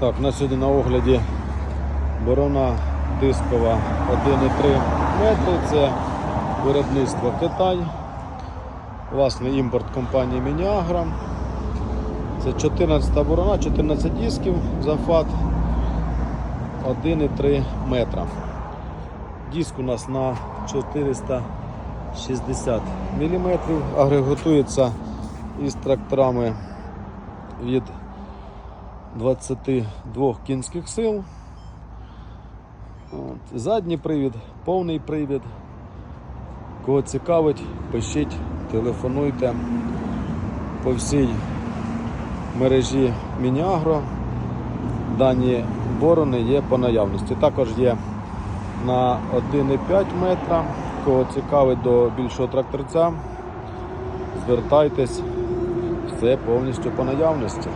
Так, на сьогодні на огляді борона дискова 1,3 метри. Це виробництво Китай. Власний імпорт компанії Мініагра. Це 14 борона, 14 дисків захват 1,3 метра. Диск у нас на 460 мм. Агрегатується із тракторами від 22 кінських сил. От. Задній привід, повний привід. Кого цікавить, пишіть, телефонуйте по всій мережі Мініагро. Дані борони є по наявності. Також є на 1,5 метра. Кого цікавить до більшого тракторця, звертайтесь, все повністю по наявності.